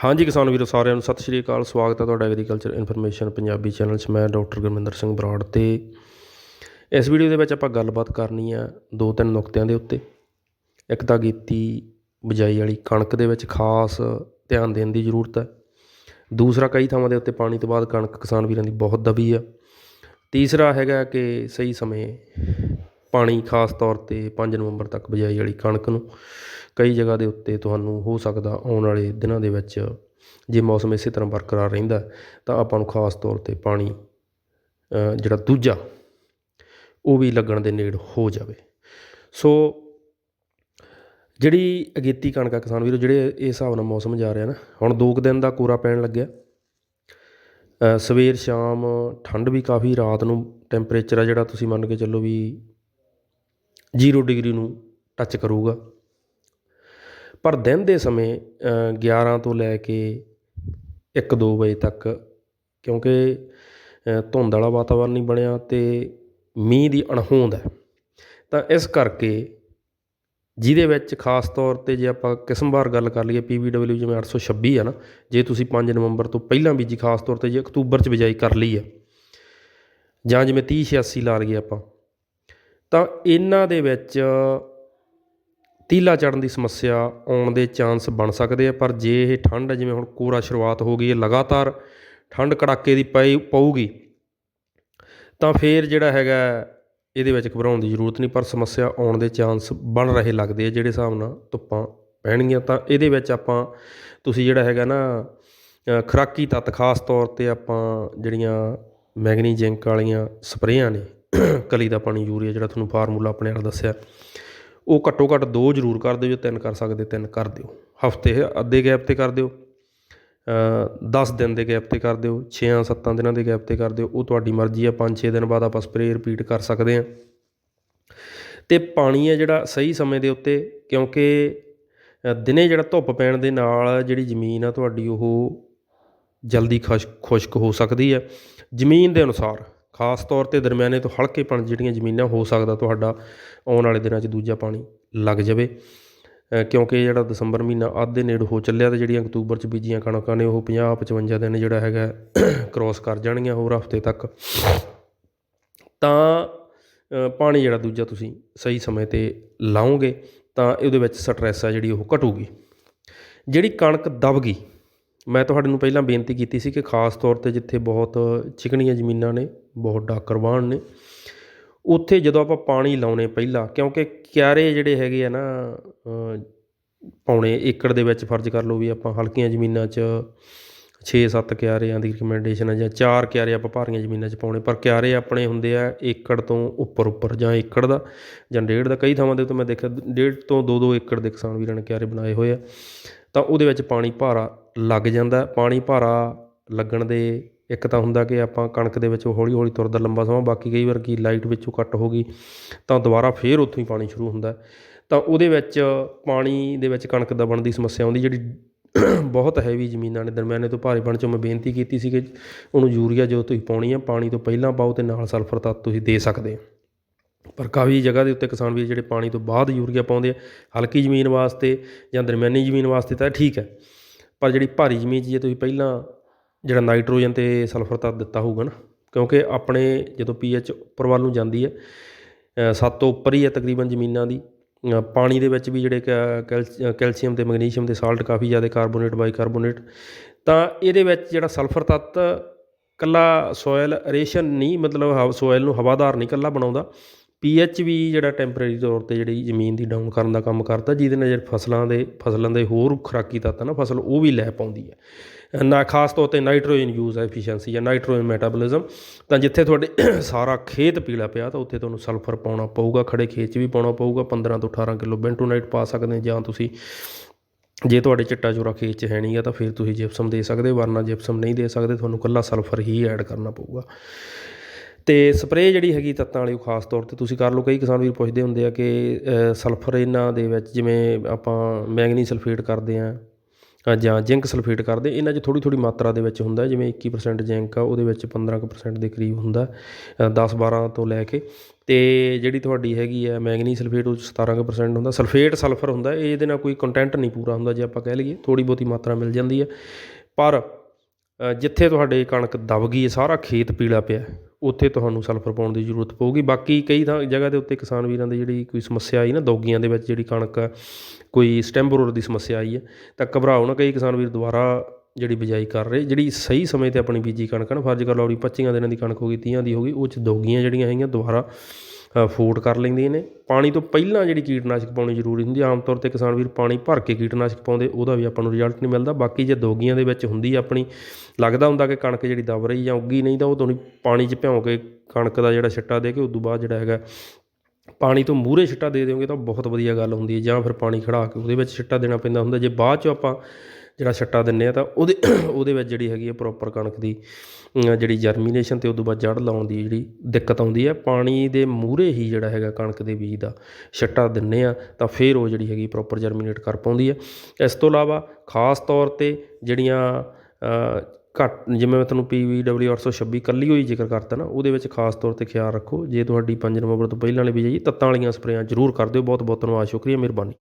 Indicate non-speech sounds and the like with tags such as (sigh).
ਹਾਂਜੀ ਕਿਸਾਨ ਵੀਰੋ, ਸਾਰਿਆਂ ਨੂੰ ਸਤਿ ਸ਼੍ਰੀ ਅਕਾਲ। ਸਵਾਗਤ ਹੈ ਤੁਹਾਡਾ ਐਗਰੀਕਲਚਰ ਇਨਫੋਰਮੇਸ਼ਨ ਪੰਜਾਬੀ ਚੈਨਲ 'ਚ। ਮੈਂ ਡਾਕਟਰ ਗੁਰਮਿੰਦਰ ਸਿੰਘ ਬਰਾੜ ਤੇ ਇਸ ਵੀਡੀਓ ਦੇ ਵਿੱਚ ਆਪਾਂ ਗੱਲਬਾਤ ਕਰਨੀ ਆ ਦੋ ਤਿੰਨ ਨੁਕਤਿਆਂ ਦੇ ਉੱਤੇ। ਇੱਕ ਤਾਂ ਗੀਤੀ ਬਿਜਾਈ ਵਾਲੀ ਕਣਕ ਦੇ ਵਿੱਚ ਖਾਸ ਧਿਆਨ ਦੇਣ ਦੀ ਜ਼ਰੂਰਤ ਹੈ। ਦੂਸਰਾ ਕਈ ਥਾਵਾਂ ਦੇ ਉੱਤੇ ਪਾਣੀ ਤੋਂ ਬਾਅਦ ਕਣਕ ਕਿਸਾਨ ਵੀਰਾਂ ਦੀ ਬਹੁਤ ਦਬੀ ਆ। ਤੀਸਰਾ ਹੈਗਾ ਕਿ ਸਹੀ ਸਮੇਂ ਪਾਣੀ ਖਾਸ ਤੌਰ ਤੇ 5 ਨਵੰਬਰ ਤੱਕ ਬਿਜਾਈ ਵਾਲੀ ਕਣਕ ਨੂੰ ਕਈ ਜਗ੍ਹਾ ਦੇ ਉੱਤੇ ਤੁਹਾਨੂੰ ਹੋ ਸਕਦਾ ਆਉਣ ਵਾਲੇ ਦਿਨਾਂ ਦੇ ਵਿੱਚ ਜੇ ਮੌਸਮ ਇਸੇ ਤਰ੍ਹਾਂ ਬਰਕਰਾਰ ਰਹਿੰਦਾ ਤਾਂ ਆਪਾਂ ਨੂੰ ਖਾਸ ਤੌਰ ਤੇ ਪਾਣੀ ਜਿਹੜਾ ਦੂਜਾ, ਉਹ ਵੀ ਲੱਗਣ ਦੇ ਨੇੜ ਹੋ ਜਾਵੇ। ਸੋ ਜਿਹੜੀ ਅਗੇਤੀ ਕਣਕ ਆ ਕਿਸਾਨ ਵੀਰੋ, ਜਿਹੜੇ ਇਸ ਹਿਸਾਬ ਨਾਲ ਮੌਸਮ ਜਾ ਰਿਹਾ ਨਾ, ਹੁਣ ਦੋ ਕੁ ਦਿਨ ਦਾ ਕੋਰਾ ਪੈਣ ਲੱਗਿਆ। ਸਵੇਰ, ਸ਼ਾਮ, ਠੰਡ ਵੀ ਕਾਫੀ, ਰਾਤ ਨੂੰ ਟੈਂਪਰੇਚਰ ਆ ਜਿਹੜਾ ਤੁਸੀਂ ਮੰਨ ਕੇ ਚੱਲੋ ਵੀ ਜ਼ੀਰੋ ਡਿਗਰੀ ਨੂੰ ਟੱਚ ਕਰੂਗਾ। ਪਰ ਦਿਨ ਦੇ ਸਮੇਂ ਗਿਆਰਾਂ ਤੋਂ ਲੈ ਕੇ 1-2 ਵਜੇ ਤੱਕ, ਕਿਉਂਕਿ ਧੁੰਦ ਵਾਲਾ ਵਾਤਾਵਰਨ ਨਹੀਂ ਬਣਿਆ ਅਤੇ ਮੀਂਹ ਦੀ ਅਣਹੋਂਦ ਹੈ। ਤਾਂ ਇਸ ਕਰਕੇ ਜਿਹਦੇ ਵਿੱਚ ਖਾਸ ਤੌਰ ਤੇ ਜੇ ਆਪਾਂ ਕਿਸਮਵਾਰ ਗੱਲ ਕਰ ਲਈਏ PVW ਜਿਵੇਂ 826 ਆ ਨਾ, ਜੇ ਤੁਸੀਂ 5 ਨਵੰਬਰ ਤੋਂ ਪਹਿਲਾਂ ਬੀਜੀ, ਖਾਸ ਤੌਰ ਤੇ ਜੇ ਅਕਤੂਬਰ 'ਚ ਬਿਜਾਈ ਕਰ ਲਈ ਹੈ ਜਾਂ ਜਿਵੇਂ 30 86 ਲਾ ਲਈਏ ਆਪਾਂ ਤਾਂ ਇਹਨਾਂ ਦੇ ਵਿੱਚ ਤੀਲਾ ਚੜ੍ਹਨ ਦੀ ਸਮੱਸਿਆ ਆਉਣ ਦੇ ਚਾਂਸ ਬਣ ਸਕਦੇ ਆ ਪਰ ਜੇ ਇਹ ਠੰਡ ਜਿਵੇਂ ਹੁਣ ਕੋਰਾ ਸ਼ੁਰੂਆਤ ਹੋ ਗਈ ਹੈ ਲਗਾਤਾਰ ਠੰਡ ਕੜਾਕੇ ਦੀ ਪਈ ਪਊਗੀ ਤਾਂ ਫੇਰ ਜਿਹੜਾ ਹੈਗਾ ਇਹਦੇ ਵਿੱਚ ਘਬਰਾਉਣ ਦੀ ਜ਼ਰੂਰਤ ਨਹੀਂ ਪਰ ਸਮੱਸਿਆ ਆਉਣ ਦੇ ਚਾਂਸ ਬਣ ਰਹੇ ਲੱਗਦੇ ਆ ਜਿਹੜੇ ਹਿਸਾਬ ਨਾਲ ਧੁੱਪਾਂ ਪੈਣਗੀਆਂ ਤਾਂ ਇਹਦੇ ਵਿੱਚ ਆਪਾਂ ਤੁਸੀਂ ਜਿਹੜਾ ਹੈਗਾ ਨਾ ਅ, ਖੁਰਾਕੀ ਤੱਤ ਖਾਸ ਤੌਰ ਤੇ ਆਪਾਂ ਜਿਹੜੀਆਂ ਮੈਗਨੀ ਜ਼ਿੰਕ ਵਾਲੀਆਂ ਸਪਰੇਆਂ ਨੇ ਕਲੀ ਦਾ ਪਾਣੀ, ਯੂਰੀਆ ਜਿਹੜਾ ਤੁਹਾਨੂੰ ਫਾਰਮੂਲਾ ਆਪਣੇ ਨਾਲ ਦੱਸਿਆ, ਉਹ ਘੱਟੋ ਘੱਟ ਦੋ ਜ਼ਰੂਰ ਕਰ ਦਿਓ, ਜੇ ਤਿੰਨ ਕਰ ਸਕਦੇ, ਤਿੰਨ ਕਰ ਦਿਓ। ਹਫ਼ਤੇ, ਅੱਧੇ ਗੈਪ ਤੇ ਕਰ ਦਿਓ 10 ਦਿਨ ਦੇ ਗੈਪ ਤੇ ਕਰ ਦਿਓ 6-7 ਦਿਨਾਂ ਦੇ ਗੈਪ ਤੇ ਕਰ ਦਿਓ, ਉਹ ਤੁਹਾਡੀ ਮਰਜ਼ੀ ਆ 5-6 ਦਿਨ ਬਾਅਦ ਆਪਾਂ ਸਪਰੇਅ ਰਿਪੀਟ ਕਰ ਸਕਦੇ ਹਾਂ। ਤੇ ਪਾਣੀ ਹੈ ਜਿਹੜਾ ਸਹੀ ਸਮੇਂ ਦੇ ਉੱਤੇ, ਕਿਉਂਕਿ ਦਿਨੇ ਜਿਹੜਾ ਧੁੱਪ ਪੈਣ ਦੇ ਨਾਲ ਜਿਹੜੀ ਜ਼ਮੀਨ ਆ ਤੁਹਾਡੀ, ਉਹ ਜਲਦੀ ਖੁਸ਼ ਖੁਸ਼ਕ ਹੋ ਸਕਦੀ ਹੈ ਜ਼ਮੀਨ ਦੇ ਅਨੁਸਾਰ ਖਾਸ ਤੌਰ ਤੇ ਦਰਮਿਆਨੇ ਤੋਂ ਹਲਕੇ ਪਣ ਜਿਹੜੀਆਂ ਜ਼ਮੀਨਾਂ ਹੋ ਸਕਦਾ ਤੁਹਾਡਾ ਆਉਣ ਵਾਲੇ ਦਿਨਾਂ 'ਚ ਦੂਜਾ ਪਾਣੀ ਲੱਗ ਜਾਵੇ। ਕਿਉਂਕਿ ਜਿਹੜਾ ਦਸੰਬਰ ਮਹੀਨਾ ਅੱਧ ਦੇ ਨੇੜੇ ਹੋ ਚੱਲਿਆ ਤੇ ਜਿਹੜੀਆਂ ਅਕਤੂਬਰ 'ਚ ਬੀਜੀਆਂ ਕਣਕਾਂ ਨੇ, ਉਹ 50 55 ਦਿਨ ਜਿਹੜਾ ਹੈਗਾ ਕ੍ਰੋਸ ਕਰ ਜਾਣਗੀਆਂ ਹੋਰ ਹਫ਼ਤੇ ਤੱਕ। ਤਾਂ ਪਾਣੀ ਜਿਹੜਾ ਦੂਜਾ ਤੁਸੀਂ ਸਹੀ ਸਮੇਂ ਤੇ ਲਾਓਗੇ ਤਾਂ ਇਹਦੇ ਵਿੱਚ ਸਟ੍ਰੈਸ ਆ ਜਿਹੜੀ ਉਹ ਘਟੂਗੀ। ਜਿਹੜੀ ਕਣਕ ਦਬ ਗਈ ਮੈਂ ਤੁਹਾਡੇ ਨੂੰ ਪਹਿਲਾਂ ਬੇਨਤੀ ਕੀਤੀ ਸੀ ਕਿ ਖਾਸ ਤੌਰ ਤੇ ਜਿੱਥੇ ਬਹੁਤ ਚਿਕਣੀਆਂ ਜ਼ਮੀਨਾਂ ਨੇ ਬਹੁਤ ਡਾਕਰਵਾਨ ਨੇ ਉੱਥੇ ਜਦੋਂ ਆਪਾਂ ਪਾਣੀ ਲਾਉਣੇ ਪਹਿਲਾਂ ਕਿਉਂਕਿ ਕਿਆਰੇ ਜਿਹੜੇ ਹੈਗੇ ਆ ਨਾ ਅ, ਪੌਣੇ ਏਕੜ ਦੇ ਵਿੱਚ ਫਰਜ਼ ਕਰ ਲਓ ਵੀ ਆਪਾਂ ਹਲਕੀਆਂ ਜ਼ਮੀਨਾਂ 'ਚ 6-7 ਕਿਆਰਿਆਂ ਦੀ ਰਿਕਮੈਂਡੇਸ਼ਨ ਹੈ ਜਾਂ 4 ਕਿਆਰੇ ਆਪਾਂ ਭਾਰੀਆਂ ਜ਼ਮੀਨਾਂ 'ਚ ਪਾਉਣੇ ਪਰ ਕਿਆਰੇ ਆਪਣੇ ਹੁੰਦੇ ਆ ਏਕੜ ਤੋਂ ਉੱਪਰ ਉੱਪਰ ਜਾਂ ਏਕੜ ਦਾ ਜਾਂ ਡੇਢ ਦਾ ਕਈ ਥਾਵਾਂ ਦੇ ਉੱਤੇ ਮੈਂ ਦੇਖਿਆ ਡੇਢ ਤੋਂ 2-2 ਏਕੜ ਦੇ ਕਿਸਾਨ ਵੀਰਾਂ ਨੇ ਕਿਆਰੇ ਬਣਾਏ ਹੋਏ ਆ ਤਾਂ ਉਹਦੇ ਵਿੱਚ ਪਾਣੀ ਭਾਰਾ ਲੱਗ ਜਾਂਦਾ, ਪਾਣੀ ਭਾਰਾ ਲੱਗਣ ਦੇ, ਇੱਕ ਤਾਂ ਹੁੰਦਾ ਕਿ ਆਪਾਂ ਕਣਕ ਦੇ ਵਿੱਚ ਹੌਲੀ ਹੌਲੀ ਤੁਰਦਾ ਲੰਬਾ ਸਮਾਂ, ਬਾਕੀ ਕਈ ਵਾਰ ਕੀ ਲਾਈਟ ਵਿੱਚੋਂ ਕੱਟ ਹੋ ਗਈ, ਤਾਂ ਦੁਬਾਰਾ ਫੇਰ ਉੱਥੋਂ ਹੀ ਪਾਣੀ ਸ਼ੁਰੂ ਹੁੰਦਾ। ਤਾਂ ਉਹਦੇ ਵਿੱਚ ਪਾਣੀ ਦੇ ਵਿੱਚ ਕਣਕ ਦਬਣ ਦੀ ਸਮੱਸਿਆ ਆਉਂਦੀ, ਜਿਹੜੀ ਬਹੁਤ ਹੈਵੀ ਜ਼ਮੀਨਾਂ ਨੇ, ਦਰਮਿਆਨੇ ਤੋਂ ਭਾਰੇ ਬਣ ਚੋਂ ਮੈਂ ਬੇਨਤੀ ਕੀਤੀ ਸੀ ਕਿ ਉਹਨੂੰ ਯੂਰੀਆ ਜੋ ਤੁਸੀਂ ਪਾਉਣੀ ਆ, ਪਾਣੀ ਤੋਂ ਪਹਿਲਾਂ ਪਾਓ ਤੇ ਨਾਲ ਸਲਫਰ ਤੱਤ ਤੁਸੀਂ ਦੇ ਸਕਦੇ ਹੋ। ਪਰ ਕਾਫੀ ਜਗ੍ਹਾ ਦੇ ਉੱਤੇ ਕਿਸਾਨ ਵੀ ਜਿਹੜੇ ਪਾਣੀ ਤੋਂ ਬਾਅਦ ਯੂਰੀਆ ਪਾਉਂਦੇ ਆ, ਹਲਕੀ ਜ਼ਮੀਨ ਵਾਸਤੇ ਜਾਂ ਦਰਮਿਆਨੀ ਜ਼ਮੀਨ ਵਾਸਤੇ ਤਾਂ ਇਹ ਠੀਕ ਹੈ। ਪਰ ਜਿਹੜੀ ਭਾਰੀ ਜ਼ਮੀਨ 'ਚ ਜੇ ਤੁਸੀਂ ਪਹਿਲਾਂ ਜਿਹੜਾ ਨਾਈਟ੍ਰੋਜਨ ਅਤੇ ਸਲਫਰ ਤੱਤ ਦਿੱਤਾ ਹੋਊਗਾ ਨਾ, ਕਿਉਂਕਿ ਆਪਣੇ ਜਦੋਂ ਪੀ ਪੀਐਚ ਉੱਪਰ ਵੱਲ ਨੂੰ ਜਾਂਦੀ ਹੈ ਸੱਤ ਤੋਂ ਉੱਪਰ ਹੀ ਹੈ ਤਕਰੀਬਨ ਜ਼ਮੀਨਾਂ ਦੀ ਪਾਣੀ ਦੇ ਵਿੱਚ ਵੀ ਜਿਹੜੇ ਕੈ- ਕੈਲਸ- ਕੈਲਸ਼ੀਅਮ ਤੇ ਮੈਗਨੀਸ਼ੀਅਮ ਦੇ ਸਾਲਟ ਕਾਫੀ ਜ਼ਿਆਦਾ ਕਾਰਬੋਨੇਟ ਬਾਈਕਾਰਬੋਨੇਟ ਤਾਂ ਇਹਦੇ ਵਿੱਚ ਜਿਹੜਾ ਸਲਫਰ ਤੱਤ ਕੱਲਾ ਸੋਇਲ ਰੇਸ਼ਨ ਨਹੀਂ, ਮਤਲਬ ਸੋਇਲ ਨੂੰ ਹਵਾਦਾਰ ਨਹੀਂ ਕੱਲਾ ਬਣਾਉਂਦਾ ਪੀ ਪੀਐਚ ਵੀ ਜਿਹੜਾ ਟੈਂਪਰੇਰੀ ਤੌਰ ਤੇ ਜਿਹੜੀ ਜ਼ਮੀਨ ਦੀ ਡਾਊਨ ਕਰਨ ਦਾ ਕੰਮ ਕਰਦਾ, ਜਿਹਦੇ ਨਾਲ ਜਿਹੜੇ ਫਸਲਾਂ ਦੇ ਫਸਲਾਂ ਦੇ ਹੋਰ ਖੁਰਾਕੀ ਤੱਤ ਆ ਨਾ ਫਸਲ ਉਹ ਵੀ ਲੈ ਪਾਉਂਦੀ ਹੈ। ਨਾ ਖਾਸ ਤੌਰ ਤੇ ਨਾਈਟ੍ਰੋਜਨ ਯੂਜ਼ ਐਫੀਸ਼ੀਐਂਸੀ ਜਾਂ ਨਾਈਟ੍ਰੋਜਨ ਮੈਟਾਬੋਲਿਜ਼ਮ ਤਾਂ ਜਿੱਥੇ ਤੁਹਾਡੇ ਸਾਰਾ ਖੇਤ ਪੀਲਾ ਪਿਆ, ਤਾਂ ਉੱਥੇ ਤੁਹਾਨੂੰ ਸਲਫਰ ਪਾਉਣਾ ਪਊਗਾ ਖੜੇ ਖੇਤ 'ਚ ਵੀ ਪਾਉਣਾ ਪਊਗਾ। 15 ਤੋਂ 18 ਕਿਲੋ ਬੈਂਟੋਨਾਈਟ ਪਾ ਸਕਦੇ ਜਾਂ ਤੁਸੀਂ, ਜੇ ਤੁਹਾਡੇ ਚਿੱਟਾ ਚੋਰਾ ਖੇਤ 'ਚ ਹੈ ਆ ਤਾਂ ਫਿਰ ਤੁਸੀਂ ਜਿਪਸਮ ਦੇ ਸਕਦੇ ਵਰਨਾ ਜਿਪਸਮ ਨਹੀਂ ਦੇ ਸਕਦੇ, ਤੁਹਾਨੂੰ ਕੱਲਾ ਸਲਫਰ ਹੀ ਐਡ ਕਰਨਾ ਪਊਗਾ। ਅਤੇ ਸਪਰੇਅ ਜਿਹੜੀ ਹੈਗੀ ਤੱਤਾਂ ਵਾਲੀ ਉਹ ਖਾਸ ਤੌਰ ਤੇ ਤੁਸੀਂ ਕਰ ਲਓ। ਕਈ ਕਿਸਾਨ ਵੀਰ ਪੁੱਛਦੇ ਹੁੰਦੇ ਆ ਕਿ ਸਲਫਰ ਇਹਨਾਂ ਦੇ ਵਿੱਚ ਜਿਵੇਂ ਆਪਾਂ ਮੈਗਨੀ ਸਲਫੇਟ ਕਰਦੇ ਆ ਜਾਂ ਜ਼ਿੰਕ ਸਲਫੇਟ ਕਰਦੇ, ਇਹਨਾਂ 'ਚ ਥੋੜ੍ਹੀ ਥੋੜ੍ਹੀ ਮਾਤਰਾ ਦੇ ਵਿੱਚ ਹੁੰਦਾ, ਜਿਵੇਂ 21% ਜ਼ਿੰਕ ਆ, ਉਹਦੇ ਵਿੱਚ 15% ਦੇ ਕਰੀਬ ਹੁੰਦਾ 10 12 ਤੋਂ ਲੈ ਕੇ। ਤੇ ਜਿਹੜੀ ਤੁਹਾਡੀ ਹੈਗੀ ਹੈ ਮੈਗਨੀ ਸਲਫੇਟ, ਉਹ 'ਚ 17% ਹੁੰਦਾ। ਸਲਫੇਟ ਸਲਫਰ ਹੁੰਦਾ ਇਹਦੇ ਨਾਲ ਕੋਈ ਕੰਟੈਂਟ ਨਹੀਂ ਪੂਰਾ ਹੁੰਦਾ, ਜੇ ਆਪਾਂ ਕਹਿ ਲਈਏ, ਥੋੜ੍ਹੀ ਬਹੁਤੀ ਮਾਤਰਾ ਮਿਲ ਜਾਂਦੀ ਹੈ ਪਰ ਜਿੱਥੇ ਤੁਹਾਡੇ ਕਣਕ ਦਬ ਗਈ ਹੈ, ਸਾਰਾ ਖੇਤ ਪੀਲਾ ਪਿਆ। ਉੱਥੇ ਤੁਹਾਨੂੰ ਸਲਫਰ ਪਾਉਣ ਦੀ ਜ਼ਰੂਰਤ ਪਊਗੀ। ਬਾਕੀ ਕਈ ਥਾਂ ਜਗ੍ਹਾ ਦੇ ਉੱਤੇ ਕਿਸਾਨ ਵੀਰਾਂ ਦੀ ਜਿਹੜੀ ਕੋਈ ਸਮੱਸਿਆ ਆਈ ਨਾ ਦੋਗੀਆਂ ਦੇ ਵਿੱਚ ਜਿਹੜੀ ਕਣਕ ਆ, ਕੋਈ ਸਟੈਂਬਰੋਰ ਦੀ ਸਮੱਸਿਆ ਆਈ ਹੈ ਤਾਂ ਘਬਰਾਓ ਨਾ ਕਈ ਕਿਸਾਨ ਵੀਰ ਦੁਬਾਰਾ ਜਿਹੜੀ ਬਿਜਾਈ ਕਰ ਰਹੇ ਜਿਹੜੀ ਸਹੀ ਸਮੇਂ ਤੇ ਆਪਣੀ ਬੀਜੀ ਕਣਕ ਨਾ ਫਰਜ਼ ਕਰ ਲਓ ਵੀ 25 ਦਿਨਾਂ ਦੀ ਕਣਕ ਹੋ ਗਈ 30 ਦੀ ਹੋ ਗਈ ਉਹ ਚ ਦੋਗੀਆਂ ਜਿਹੜੀਆਂ ਹੈਗੀਆਂ ਦੁਬਾਰਾ ਫੋਟ ਕਰ ਲੈਂਦੀਆਂ ਨੇ। ਪਾਣੀ ਤੋਂ ਪਹਿਲਾਂ ਜਿਹੜੀ ਕੀਟਨਾਸ਼ਕ ਪਾਉਣੀ ਜ਼ਰੂਰੀ ਹੁੰਦੀ ਆਮ ਤੌਰ ਤੇ ਕਿਸਾਨ ਵੀਰ ਪਾਣੀ ਭਰ ਕੇ ਕੀਟਨਾਸ਼ਕ ਪਾਉਂਦੇ, ਉਹਦਾ ਵੀ ਆਪਾਂ ਨੂੰ ਰਿਜ਼ਲਟ ਨਹੀਂ ਮਿਲਦਾ। ਬਾਕੀ ਜੇ ਦੋਗੀਆਂ ਦੇ ਵਿੱਚ ਹੁੰਦੀ ਆਪਣੀ, ਲੱਗਦਾ ਹੁੰਦਾ ਕਿ ਕਣਕ ਜਿਹੜੀ ਦਬ ਰਹੀ ਜਾਂ ਉੱਗੀ ਨਹੀਂ ਤਾਂ ਉਹ ਤੁਹਾਨੂੰ ਪਾਣੀ 'ਚ ਭਿਉਂ ਕੇ ਕਣਕ ਦਾ ਜਿਹੜਾ ਛਿੱਟਾ ਦੇ ਕੇ ਉਦੋਂ ਬਾਅਦ ਜਿਹੜਾ ਹੈਗਾ, ਪਾਣੀ ਤੋਂ ਮੂਹਰੇ ਛਿੱਟਾ ਦੇ ਦਿਓਗੇ ਤਾਂ ਬਹੁਤ ਵਧੀਆ ਗੱਲ ਹੁੰਦੀ ਹੈ ਜਾਂ ਫਿਰ ਪਾਣੀ ਖੜਾ ਕੇ ਉਹਦੇ ਵਿੱਚ ਛਿੱਟਾ ਦੇਣਾ ਪੈਂਦਾ ਹੁੰਦਾ। ਜੇ ਬਾਅਦ 'ਚ ਆਪਾਂ ਜਿਹੜਾ ਛਿੱਟਾ ਦਿੰਨੇ ਆ ਤਾਂ ਉਹਦੇ (coughs) ਉਹਦੇ ਵਿੱਚ ਜਿਹੜੀ ਹੈਗੀ ਹੈ ਪ੍ਰੋਪਰ ਕਣਕ ਦੀ ਜਿਹੜੀ ਜਰਮੀਨੇਸ਼ਨ ਤੇ ਉਦੋਂ ਬਾਅਦ ਜੜ ਲਾਉਣ ਦੀ ਜਿਹੜੀ ਦਿੱਕਤ ਆਉਂਦੀ ਹੈ, ਪਾਣੀ ਦੇ ਮੂਹਰੇ ਹੀ ਜਿਹੜਾ ਹੈਗਾ ਕਣਕ ਦੇ ਬੀਜ ਦਾ ਛਿੱਟਾ ਦਿੰਨੇ ਆ ਤਾਂ ਫਿਰ ਉਹ ਜਿਹੜੀ ਹੈਗੀ ਪ੍ਰੋਪਰ ਜਰਮੀਨੇਟ ਕਰ ਪਾਉਂਦੀ ਹੈ। ਇਸ ਤੋਂ ਇਲਾਵਾ ਖਾਸ ਤੌਰ ਤੇ ਜਿਹੜੀਆਂ ਘੱਟ ਜਿਵੇਂ ਮੈਂ ਤੁਹਾਨੂੰ PVW 826 ਕੱਲੀ ਹੋਈ ਜ਼ਿਕਰ ਕਰਤਾ ਨਾ, ਉਹਦੇ ਵਿੱਚ ਖਾਸ ਤੌਰ ਤੇ ਖਿਆਲ ਰੱਖੋ, ਜੇ ਤੁਹਾਡੀ 5 ਨਵੰਬਰ ਤੋਂ ਪਹਿਲਾਂ ਵਾਲੀ ਬੀਜ ਤੱਤਾਂ ਵਾਲੀਆਂ ਸਪਰੇਆਂ ਜ਼ਰੂਰ ਕਰ ਦਿਓ। ਬਹੁਤ ਬਹੁਤ ਧੰਨਵਾਦ, ਸ਼ੁਕਰੀਆ, ਮਿਹਰਬਾਨੀ।